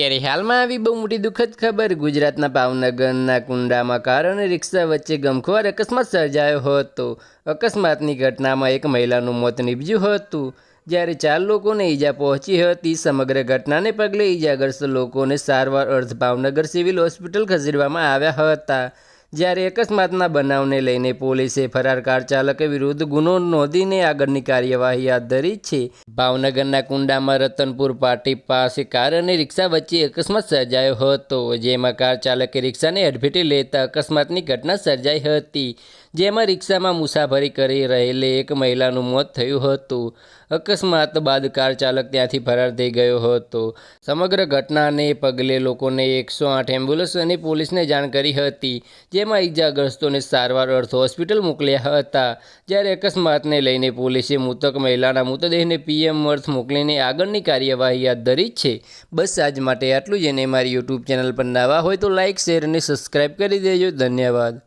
ત્યારે હાલમાં આવી બહુ મોટી દુઃખદ ખબર. ગુજરાતના ભાવનગરના કુંડામાં કાર અને રિક્ષા વચ્ચે ગમખ્વાર અકસ્માત સર્જાયો હતો. અકસ્માતની ઘટનામાં એક મહિલાનું મોત નીપજ્યું હતું. જ્યારે ચાર લોકોને ઈજા પહોંચી હતી, સમગ્ર ઘટનાને પગલે ઈજાગ્રસ્ત લોકોને સારવાર અર્થ ભાવનગર સિવિલ હોસ્પિટલ ખસેડવામાં આવ્યા હતા. જ્યારે અકસ્માતના બનાવને લઈને પોલીસે ફરાર કાર ચાલક વિરુદ્ધ ગુનો નોંધીને આગળની કાર્યવાહી હાથ ધરી છે. ભાવનગરના કુંડામાં રતનપુર પાટી પાસે કાર અને રિક્ષા વચ્ચે અકસ્માત સર્જાયો હતો, જેમાં કાર ચાલકે રિક્ષાને અડફેટે લેતા અકસ્માતની ઘટના સર્જાઈ હતી. જેમાં રિક્ષામાં મુસાફરી કરી રહેલી એક મહિલાનું મોત થયું હતું. અકસ્માત બાદ કાર ચાલક ત્યાંથી ફરાર થઈ ગયો હતો. સમગ્ર ઘટનાને પગલે લોકોને એકસો આઠ એમ્બ્યુલન્સ અને પોલીસને જાણ કરી હતી, જેમાં ઇજાગ્રસ્તોને સારવાર અર્થ હોસ્પિટલ મોકલ્યા હતા. જ્યારે અકસ્માતને લઈને પોલીસે મૃતક મહિલાના મૃતદેહને પીએમ અર્થ મોકલીને આગળની કાર્યવાહી હાથ ધરી છે. બસ આજ માટે આટલું જ અને મારી યુટ્યુબ ચેનલ પર નવા હોય તો લાઇક શેર અને સબસ્ક્રાઈબ કરી દેજો. ધન્યવાદ.